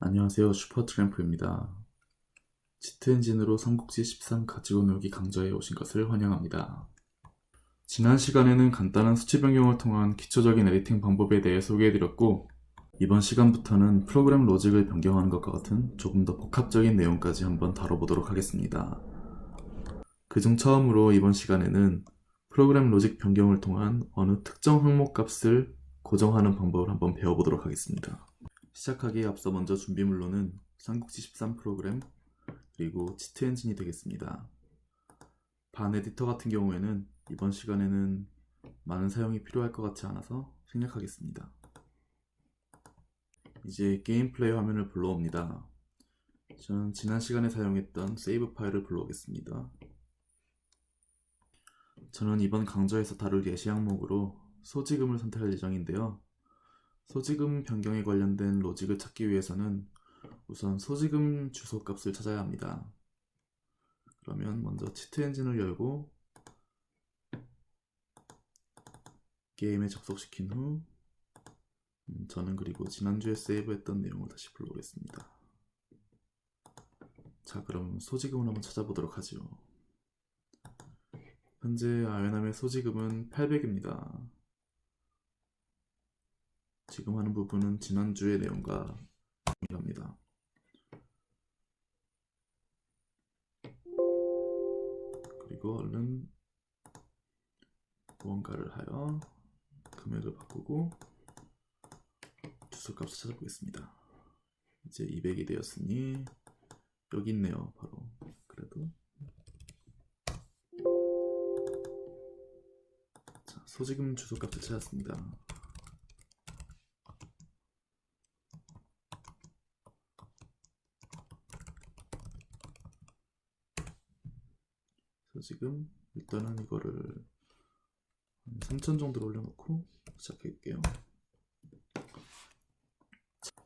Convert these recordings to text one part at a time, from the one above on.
안녕하세요 슈퍼트램프입니다. 지트 엔진으로 삼국지 13 가지고 놀기 강좌에 오신 것을 환영합니다. 지난 시간에는 간단한 수치 변경을 통한 기초적인 에디팅 방법에 대해 소개해드렸고 이번 시간부터는 프로그램 로직을 변경하는 것과 같은 조금 더 복합적인 내용까지 한번 다뤄보도록 하겠습니다. 그중 처음으로 이번 시간에는 프로그램 로직 변경을 통한 어느 특정 항목 값을 고정하는 방법을 한번 배워보도록 하겠습니다. 시작하기에 앞서 먼저 준비물로는 삼국지 13 프로그램 그리고 치트 엔진이 되겠습니다. 반 에디터 같은 경우에는 이번 시간에는 많은 사용이 필요할 것 같지 않아서 생략하겠습니다. 이제 게임 플레이 화면을 불러옵니다. 저는 지난 시간에 사용했던 세이브 파일을 불러오겠습니다. 저는 이번 강좌에서 다룰 예시 항목으로 소지금을 선택할 예정인데요. 소지금 변경에 관련된 로직을 찾기 위해서는 우선 소지금 주소 값을 찾아야 합니다. 그러면 먼저 치트 엔진을 열고 게임에 접속시킨 후 음, 저는 그리고 지난주에 세이브했던 내용을 다시 불러오겠습니다. 자 그럼 소지금을 한번 찾아보도록 하죠. 현재 아연함의 소지금은 800입니다. 지금 하는 부분은 지난주의 내용과 동일합니다. 그리고 얼른 무언가를 하여 금액을 바꾸고 주소값을 찾아보겠습니다. 이제 200이 되었으니 여기 있네요. 바로 소지금 주소값을 찾았습니다. 지금 일단은 이거를 3천 정도로 올려놓고 시작할게요.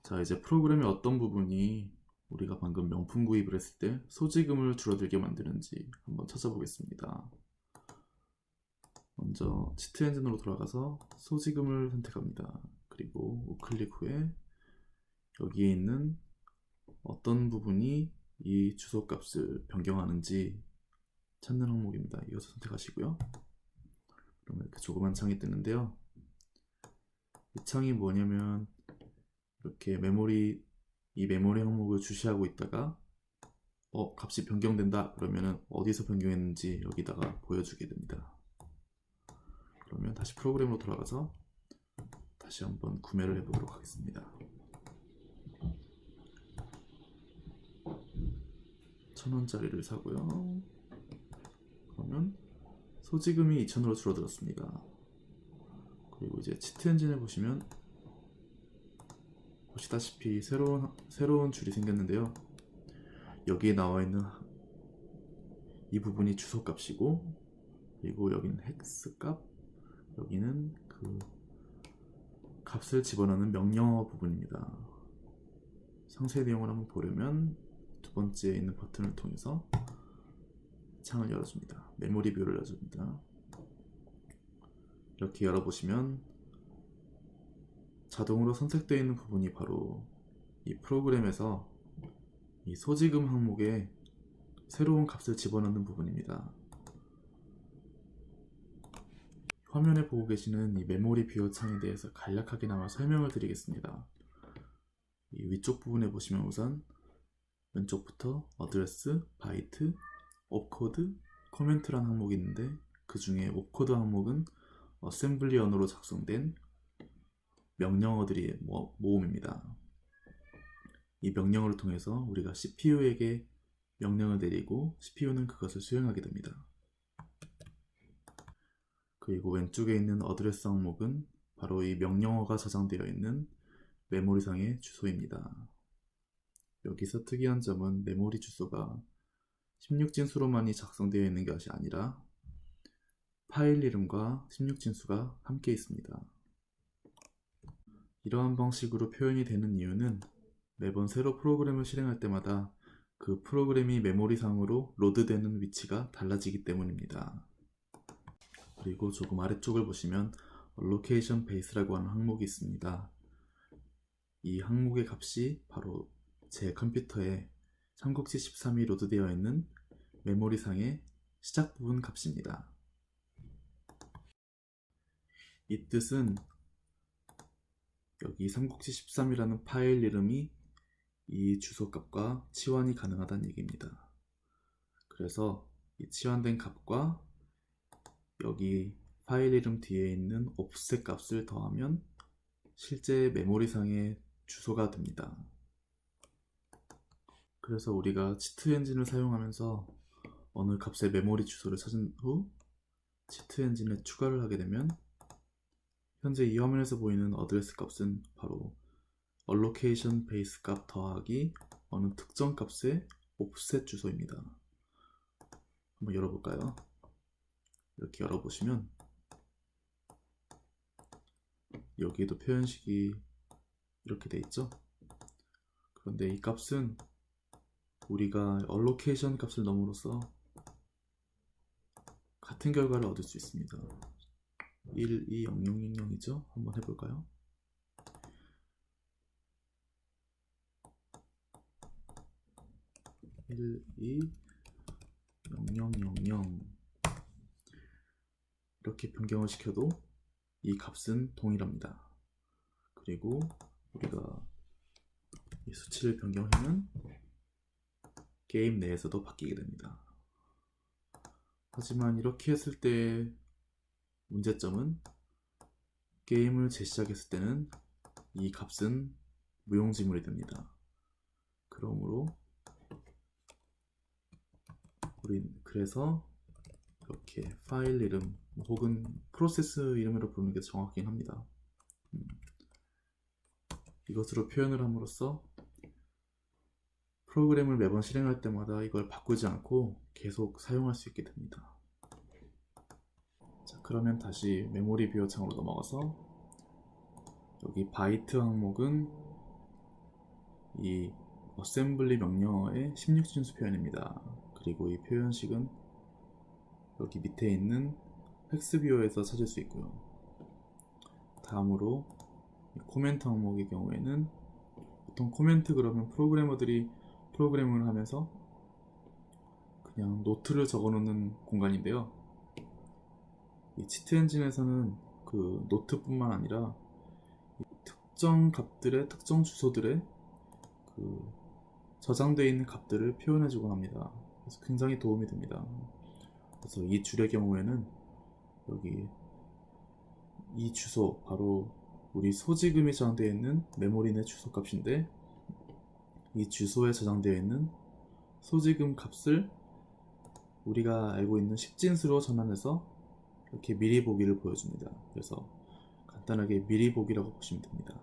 자 이제 프로그램의 어떤 부분이 우리가 방금 명품 구입을 했을 때 소지금을 줄어들게 만드는지 한번 찾아보겠습니다. 먼저 치트 엔진으로 돌아가서 소지금을 선택합니다. 그리고 우클릭 후에 여기에 있는 어떤 부분이 이 주소 값을 변경하는지 찾는 항목입니다. 이것을 선택하시고요. 그러면 이렇게 조그만 창이 뜨는데요. 이 창이 뭐냐면 이렇게 메모리 이 메모리 항목을 주시하고 있다가 어 값이 변경된다 그러면은 어디서 변경했는지 여기다가 보여주게 됩니다. 그러면 다시 프로그램으로 돌아가서 다시 한번 구매를 해보도록 하겠습니다. 천 원짜리를 사고요. 그러면 소지금이 2,000으로 줄어들었습니다. 그리고 이제 치트 엔진을 보시면 보시다시피 새로운 새로운 줄이 생겼는데요. 여기에 나와 있는 이 부분이 주소 값이고 그리고 여기는 헥스 값, 여기는 그 값을 집어넣는 명령어 부분입니다. 상세 내용을 한번 보려면 두 번째에 있는 버튼을 통해서 창을 열어줍니다. 메모리 뷰를 열어줍니다. 이렇게 열어보시면 자동으로 선택되어 있는 부분이 바로 이 프로그램에서 이 소지금 항목에 새로운 값을 집어넣는 부분입니다. 화면에 보고 계시는 이 메모리 뷰어 창에 대해서 간략하게나마 설명을 드리겠습니다. 이 위쪽 부분에 보시면 우선 왼쪽부터 어드레스, 바이트, 옵코드, 코멘트란 항목이 있는데 그 중에 옵코드 항목은 어셈블리 언어로 작성된 명령어들의 모- 모음입니다. 이 명령어를 통해서 우리가 CPU에게 명령을 내리고 CPU는 그것을 수행하게 됩니다. 그리고 왼쪽에 있는 어드레스 항목은 바로 이 명령어가 저장되어 있는 메모리상의 주소입니다. 여기서 특이한 점은 메모리 주소가 16진수로만이 작성되어 있는 것이 아니라 파일 이름과 16진수가 함께 있습니다. 이러한 방식으로 표현이 되는 이유는 매번 새로 프로그램을 실행할 때마다 그 프로그램이 메모리상으로 로드되는 위치가 달라지기 때문입니다. 그리고 조금 아래쪽을 보시면 allocation base라고 하는 항목이 있습니다. 이 항목의 값이 바로 제 컴퓨터에 삼국지 13이 로드되어 있는 메모리상의 시작 부분 값입니다. 이 뜻은 여기 삼국지 13이라는 파일 이름이 이 주소값과 치환이 가능하다는 얘기입니다. 그래서 이 치환된 값과 여기 파일 이름 뒤에 있는 offset 값을 더하면 실제 메모리상의 주소가 됩니다. 그래서 우리가 치트 엔진을 사용하면서 어느 값의 메모리 주소를 찾은 후 치트 엔진에 추가를 하게 되면 현재 이 화면에서 보이는 어드레스 값은 바로 allocation base 값 더하기 어느 특정 값의 offset 주소입니다. 한번 열어볼까요? 이렇게 열어보시면 여기에도 표현식이 이렇게 돼 있죠? 그런데 이 값은 우리가 allocation 값을 넣음으로써 같은 결과를 얻을 수 있습니다. 1, 2, 0, 0, 0, 0이죠? 한번 해볼까요? 일, 이, 0, 0, 0, 0 이렇게 변경을 시켜도 이 값은 동일합니다. 그리고 우리가 이 수치를 변경하면 게임 내에서도 바뀌게 됩니다. 하지만 이렇게 했을 때 문제점은 게임을 재시작했을 때는 이 값은 무용지물이 됩니다. 그러므로 우린 그래서 이렇게 파일 이름 혹은 프로세스 이름으로 부르는 게 정확긴 합니다. 음. 이것으로 표현을 함으로써 프로그램을 매번 실행할 때마다 이걸 바꾸지 않고 계속 사용할 수 있게 됩니다. 자, 그러면 다시 메모리 뷰어 창으로 넘어가서 여기 바이트 항목은 이 어셈블리 명령어의 16진수 표현입니다. 그리고 이 표현식은 여기 밑에 있는 획스 뷰어에서 찾을 수 있고요. 다음으로 코멘트 항목의 경우에는 보통 코멘트 그러면 프로그래머들이 프로그래밍을 하면서 그냥 노트를 적어 놓는 공간인데요. 이 치트 엔진에서는 그 노트뿐만 아니라 특정 값들의 특정 주소들의 그 저장되어 있는 값들을 표현해 주곤 합니다. 그래서 굉장히 도움이 됩니다. 그래서 이 줄의 경우에는 여기 이 주소 바로 우리 소지금이 저장되어 있는 메모리 내 주소 값인데 이 주소에 저장되어 있는 소지금 값을 우리가 알고 있는 10진수로 전환해서 이렇게 미리 보기를 보여줍니다. 그래서 간단하게 미리 보기라고 보시면 됩니다.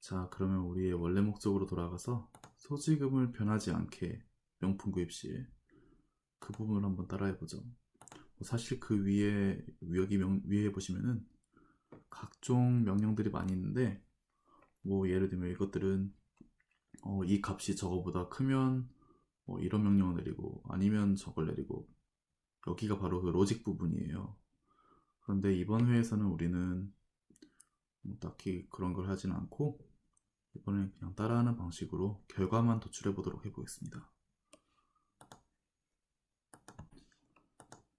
자, 그러면 우리의 원래 목적으로 돌아가서 소지금을 변하지 않게 명품 구입 시 그 부분을 한번 따라해 보죠. 사실 그 위에 여기 명, 위에 보시면은 각종 명령들이 많이 있는데 뭐 예를 들면 이것들은 어, 이 값이 저거보다 크면 뭐 이런 명령을 내리고 아니면 저걸 내리고 여기가 바로 그 로직 부분이에요. 그런데 이번 회에서는 우리는 뭐 딱히 그런 걸 하진 않고 이번엔 그냥 따라하는 방식으로 결과만 도출해 보도록 해보겠습니다.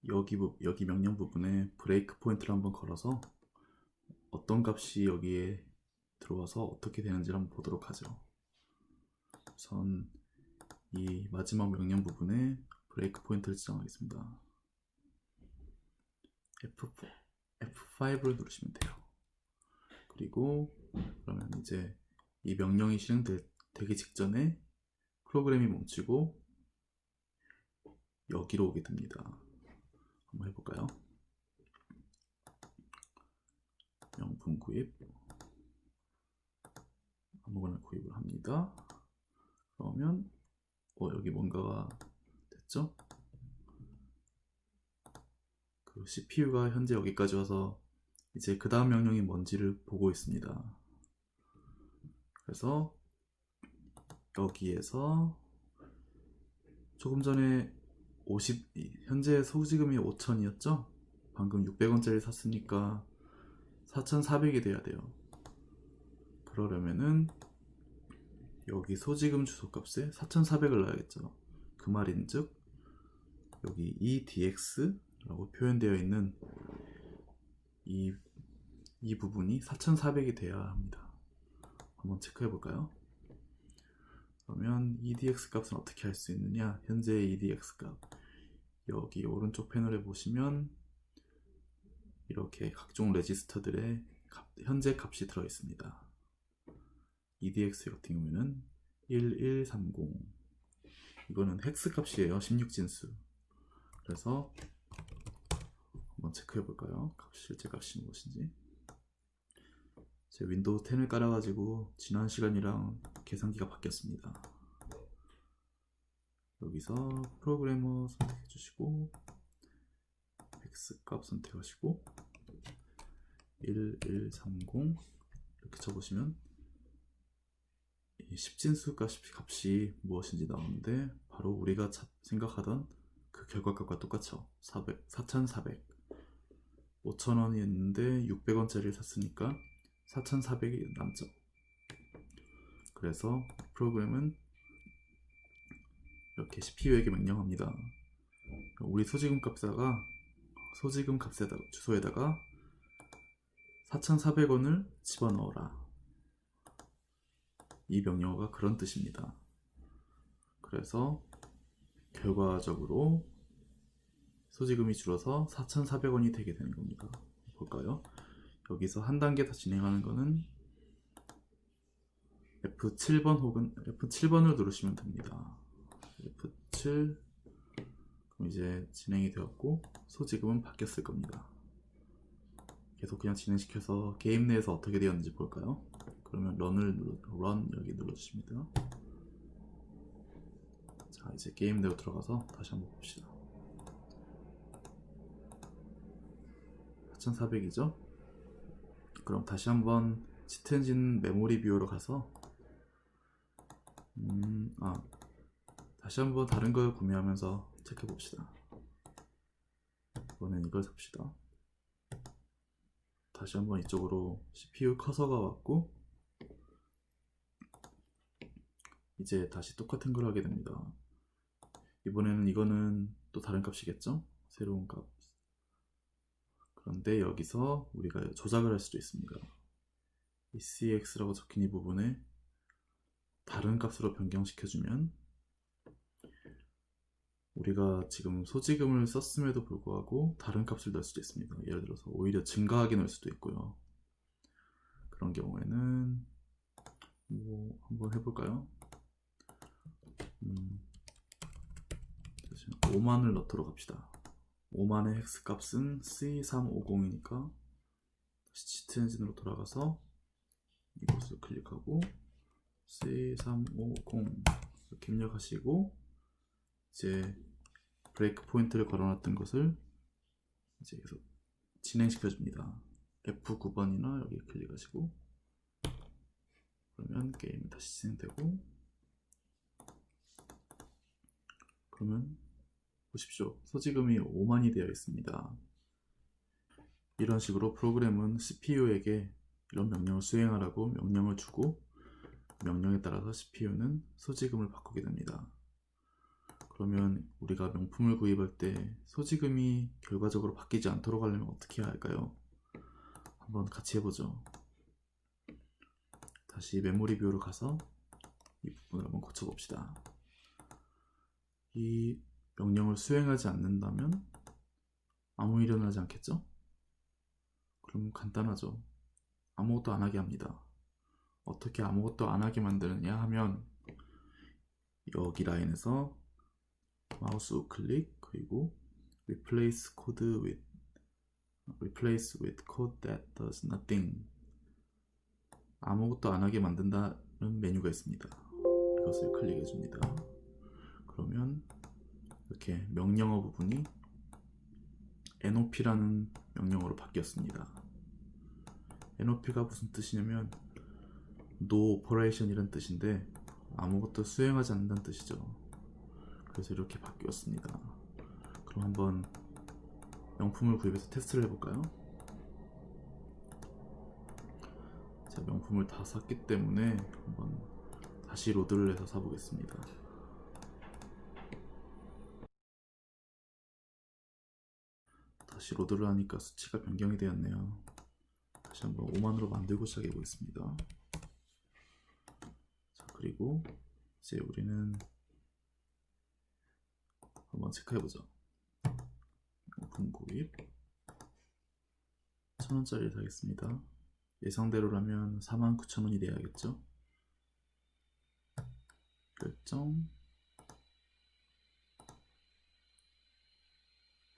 여기, 부, 여기 명령 부분에 브레이크 포인트를 한번 걸어서 어떤 값이 여기에 들어와서 어떻게 되는지를 한번 보도록 하죠. 우선 이 마지막 명령 부분에 브레이크 포인트를 지정하겠습니다. F4, F5를 누르시면 돼요. 그리고 그러면 이제 이 명령이 실행되기 직전에 프로그램이 멈추고 여기로 오게 됩니다. 한번 해볼까요? 명품 구입 아무거나 구입을 합니다. 그러면 어, 여기 뭔가가 됐죠? 그 CPU가 현재 여기까지 와서 이제 그 다음 명령이 뭔지를 보고 있습니다. 그래서 여기에서 조금 전에 50, 현재 소지금이 5천이었죠? 방금 600원짜리 샀으니까 4,400이 돼야 돼요. 그러려면은 여기 소지금 주소값에 4,400을 넣어야겠죠. 그 말인즉 여기 EDX라고 표현되어 있는 이, 이 부분이 4,400이 돼야 합니다. 한번 체크해 볼까요? 그러면 EDX 값은 어떻게 할 수 있느냐? 현재의 EDX 값. 여기 오른쪽 패널에 보시면 이렇게 각종 레지스터들의 값- 현재 값이 들어 있습니다. EDX 같은 경우에는 1130. 이거는 헥스 값이에요. 16진수. 그래서 한번 체크해 볼까요? 값, 실제 값이 무엇인지. 제 윈도우 10을 깔아가지고 지난 시간이랑 계산기가 바뀌었습니다. 여기서 프로그래머 선택해 주시고 x 값 선택하시고 1130 이렇게 쳐보시면 이 10진수 값- 값이 무엇인지 나오는데 바로 우리가 차- 생각하던 그 결과값과 똑같죠. 400, 4400 5,000원이었는데 600원짜리를 샀으니까 4,400이 남죠. 그래서 프로그램은 이렇게 CPU에게 명령합니다. 우리 소지금 값에다가 소지금 값에다가 주소에다가 4,400원을 집어넣어라. 이 명령어가 그런 뜻입니다. 그래서 결과적으로 소지금이 줄어서 4,400원이 되게 되는 겁니다. 볼까요? 여기서 한 단계 더 진행하는 거는 F7번 혹은 F7번을 누르시면 됩니다. F7 그럼 이제 진행이 되었고 소지금은 바뀌었을 겁니다. 계속 그냥 진행시켜서 게임 내에서 어떻게 되었는지 볼까요? 그러면 런을 눌러, run 여기 눌러주십니다. 자 이제 게임 내로 들어가서 다시 한번 봅시다. 4400이죠? 그럼 다시 한번 치트엔진 메모리 뷰어로 가서 음, 아, 다시 한번 다른 걸 구매하면서 체크해 봅시다. 이번엔 이걸 삽시다. 다시 한번 이쪽으로 CPU 커서가 왔고, 이제 다시 똑같은 걸 하게 됩니다. 이번에는 이거는 또 다른 값이겠죠? 새로운 값. 그런데 여기서 우리가 조작을 할 수도 있습니다. ECX라고 적힌 이 부분에 다른 값으로 변경시켜주면 우리가 지금 소지금을 썼음에도 불구하고 다른 값을 넣을 수도 있습니다. 예를 들어서 오히려 증가하게 넣을 수도 있고요. 그런 경우에는 뭐 한번 해볼까요? 음, 5만을 넣도록 합시다. 5만의 헥스 값은 C350이니까 다시 치트 엔진으로 돌아가서 이곳을 클릭하고 C350 이렇게 입력하시고 이제 브레이크 포인트를 걸어놨던 것을 이제 계속 진행시켜 줍니다. F9번이나 여기 클릭하시고 그러면 게임이 다시 진행되고 그러면 보십시오. 소지금이 5만이 되어 있습니다. 이런 식으로 프로그램은 CPU에게 이런 명령을 수행하라고 명령을 주고 명령에 따라서 CPU는 소지금을 바꾸게 됩니다. 그러면 우리가 명품을 구입할 때 소지금이 결과적으로 바뀌지 않도록 하려면 어떻게 해야 할까요? 한번 같이 해보죠. 다시 메모리 뷰로 가서 이 부분을 한번 고쳐봅시다. 이 명령을 수행하지 않는다면 아무 일이 일어나지 않겠죠? 그럼 간단하죠. 아무것도 안 하게 합니다. 어떻게 아무것도 안 하게 만드느냐 하면 여기 라인에서 마우스 우클릭 그리고 replace code with replace with code that does nothing 아무것도 안 하게 만든다는 메뉴가 있습니다. 이것을 클릭해 줍니다. 그러면 이렇게 명령어 부분이 NOP라는 명령어로 바뀌었습니다. NOP가 무슨 뜻이냐면 No Operation 이란 뜻인데 아무것도 수행하지 않는다는 뜻이죠. 그래서 이렇게 바뀌었습니다. 그럼 한번 명품을 구입해서 테스트를 해볼까요? 자, 명품을 다 샀기 때문에 한번 다시 로드를 해서 사보겠습니다. 다시 로드를 하니까 수치가 변경이 되었네요. 다시 한번 5만으로 만들고 시작해 보겠습니다. 자, 그리고 이제 우리는 한번 체크해 보죠. 명품 구입 1000원짜리 사겠습니다. 예상대로라면 49,000원이 돼야겠죠? 결정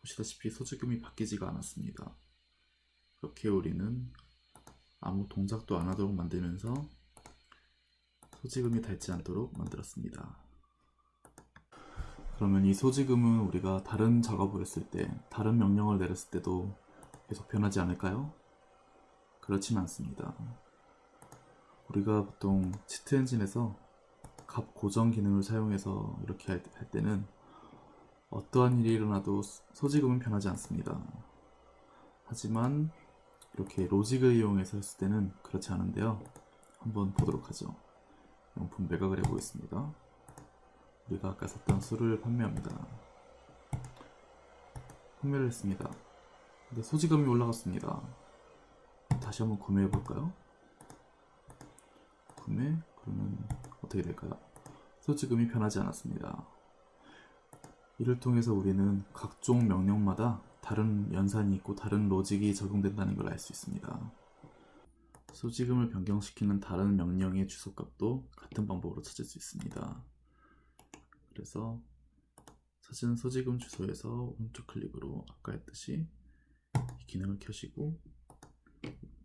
보시다시피 소지금이 바뀌지가 않았습니다. 이렇게 우리는 아무 동작도 안 하도록 만들면서 소지금이 닳지 않도록 만들었습니다. 그러면 이 소지금은 우리가 다른 작업을 했을 때, 다른 명령을 내렸을 때도 계속 변하지 않을까요? 그렇진 않습니다. 우리가 보통 치트 엔진에서 값 고정 기능을 사용해서 이렇게 할, 할 때는 어떠한 일이 일어나도 소지금은 변하지 않습니다. 하지만 이렇게 로직을 이용해서 했을 때는 그렇지 않은데요. 한번 보도록 하죠. 명품 매각을 해보겠습니다. 우리가 아까 샀던 술을 판매합니다. 판매를 했습니다. 근데 소지금이 올라갔습니다. 다시 한번 구매해 볼까요? 구매? 그러면 어떻게 될까요? 소지금이 변하지 않았습니다. 이를 통해서 우리는 각종 명령마다 다른 연산이 있고 다른 로직이 적용된다는 걸 알 수 있습니다. 소지금을 변경시키는 다른 명령의 주소값도 같은 방법으로 찾을 수 있습니다. 그래서 찾은 소지금 주소에서 오른쪽 클릭으로 아까 했듯이 이 기능을 켜시고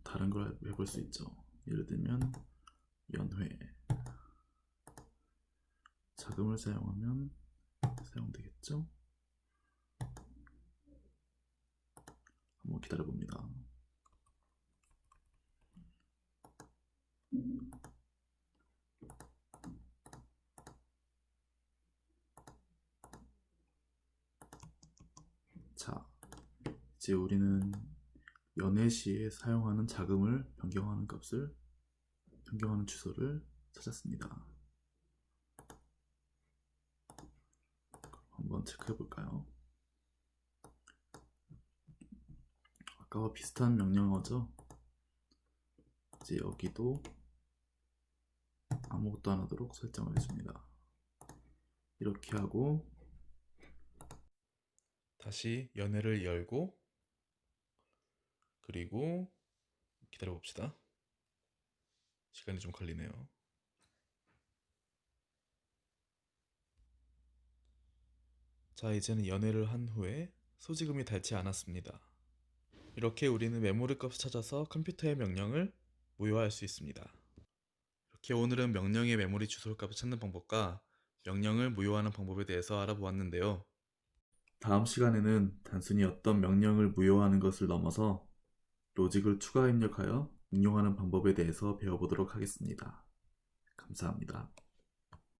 다른 걸 해볼 수 있죠. 예를 들면 연회 자금을 사용하면 사용되겠죠? 한번 기다려 봅니다. 자, 이제 우리는 연회 시에 사용하는 자금을 변경하는 값을 변경하는 주소를 찾았습니다. 한번 체크해 볼까요? 아까와 비슷한 명령어죠? 이제 여기도 아무것도 안 하도록 설정을 해줍니다. 이렇게 하고 다시 연회를 열고 그리고 기다려 봅시다. 시간이 좀 걸리네요. 자, 이제는 연회를 한 후에 소지금이 닳지 않았습니다. 이렇게 우리는 메모리 값을 찾아서 컴퓨터의 명령을 무효화할 수 있습니다. 이렇게 오늘은 명령의 메모리 주소 값을 찾는 방법과 명령을 무효화하는 방법에 대해서 알아보았는데요. 다음 시간에는 단순히 어떤 명령을 무효화하는 것을 넘어서 로직을 추가 입력하여 응용하는 방법에 대해서 배워보도록 하겠습니다. 감사합니다.